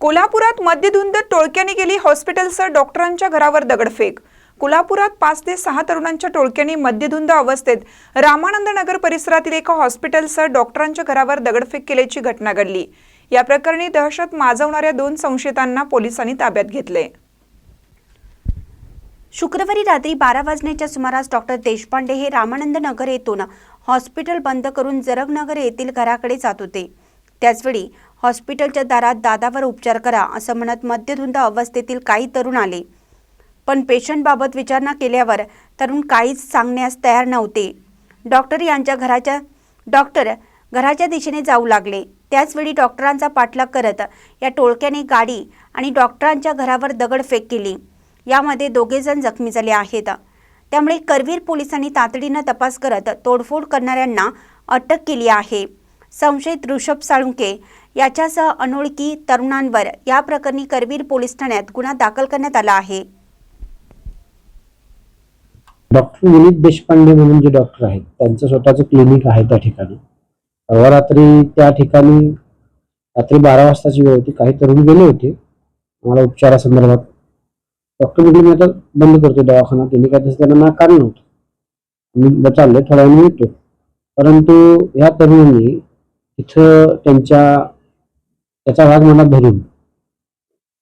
कोल्हापुरात मद्यधुंद टोळक्याने केली हॉस्पिटलसह डॉक्टरांच्या घरावर दगडफेक. कोल्हापुरात पाच ते सहा तरुणांच्या टोळक्याने मद्यधुंद अवस्थेत रामानंद नगर परिसरातील एका हॉस्पिटलसह डॉक्टरांच्या घरावर दगडफेक केल्याची घटना घडली. या प्रकरणी दहशत माजवणाऱ्या दोन संशयितांना पोलिसांनी ताब्यात घेतले. शुक्रवारी रात्री बारा वाजण्याच्या सुमारास डॉक्टर देशपांडे हे रामानंद नगर येथून हॉस्पिटल बंद करून जरगनगर येथील घराकडे जात होते. त्याचवेळी हॉस्पिटलच्या दारात दादावर उपचार करा असं म्हणत मद्यधुंद अवस्थेतील काही तरुण आले. पण पेशंटबाबत विचारणा केल्यावर तरुण काहीच सांगण्यास तयार नव्हते. डॉक्टर यांच्या घराच्या डॉक्टर घराच्या दिशेने जाऊ लागले. त्याचवेळी डॉक्टरांचा पाठलाग करत या टोळक्याने गाडी आणि डॉक्टरांच्या घरावर दगडफेक केली. यामध्ये दोघेजण जखमी झाले आहेत. त्यामुळे करवीर पोलिसांनी तातडीनं तपास करत तोडफोड करणाऱ्यांना अटक केली आहे. संशयित ऋषभ साळुंके याच्यासह अनोळखी तरुणांवर या प्रकरणी करवीर पोलीस ठाण्यात गुन्हा दाखल करण्यात आला आहे. डॉक्टर विनीत देशपांडे म्हणून जे डॉक्टर आहेत त्यांचं स्वतःचं क्लिनिक आहे त्या ठिकाणी. परवा रात्री त्या ठिकाणी रात्री बारा वाजताची वेळ होती काही तरुण गेले होते. मला उपचारासंदर्भात डॉक्टर म्हटले मी आता बंद करतो दवाखाना त्यांनी काय तसं त्यांना नाकारलं नव्हतं मी बचावले थोड्या वेळ येतो परंतु ह्या तरुणांनी तिथं त्यांच्या त्याचा भाग मनात धरून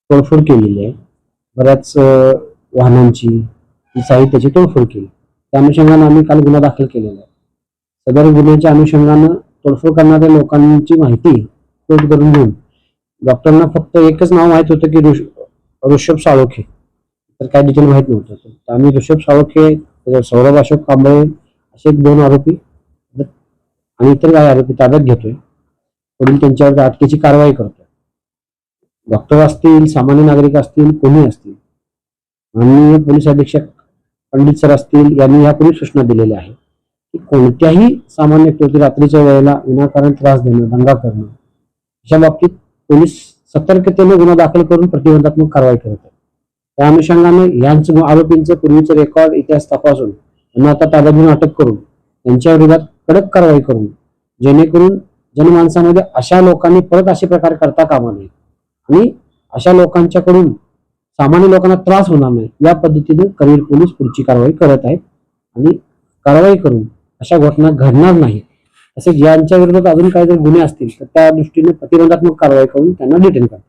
तोडफोड केलेली आहे. बऱ्याच वाहनांची साहित्याची तोडफोड केली. त्या अनुषंगानं आम्ही काल गुन्हा दाखल केलेला आहे. सदर गुन्ह्याच्या अनुषंगानं तोडफोड करणाऱ्या लोकांची माहिती नोट करून घेऊन डॉक्टरांना फक्त एकच नाव माहीत होतं की ऋष- ऋषभ साळोखे. तर काय डिटेल माहीत नव्हतं. तर आम्ही ऋषभ साळोखे सौरभ अशोक कांबळे असे एक दोन आरोपी आणि इतर काही आरोपी ताब्यात घेतोय. पुढील त्यांच्यावर अटकेची कारवाई करतो डॉक्टर असतील सामान्य नागरिक असतील कोणी असतील. माननीय पोलीस अधीक्षक पंडित सर असतील यांनी यापूर्वी सूचना दिलेल्या आहे की कोणत्याही सामान्य व्यक्ती रात्रीच्या वेळेला विनाकारण त्रास देणं दंगा करणं अशा बाबतीत पोलीस सतर्कतेने गुन्हा दाखल करून प्रतिबंधात्मक कारवाई करत आहेत. त्या अनुषंगाने यांचं आरोपींचं पूर्वीचं रेकॉर्ड इतिहास तपासून त्यांना आता ताब्यात घेऊन अटक करून त्यांच्या विरोधात कडक कारवाई करून जेणेकरून जनमानसामध्ये अशा लोकांनी परत असे प्रकार करता कामा नये. आणि अशा लोकांच्याकडून सामान्य लोकांना त्रास होणार नाही या पद्धतीने करीर पोलीस पुढची कारवाई करत आहेत. आणि कारवाई करून अशा घटना घडणार नाही. तसेच यांच्या विरोधात अजून काही जर गुन्हे असतील तर त्या दृष्टीने प्रतिबंधात्मक कारवाई करून त्यांना डिटेन करतात.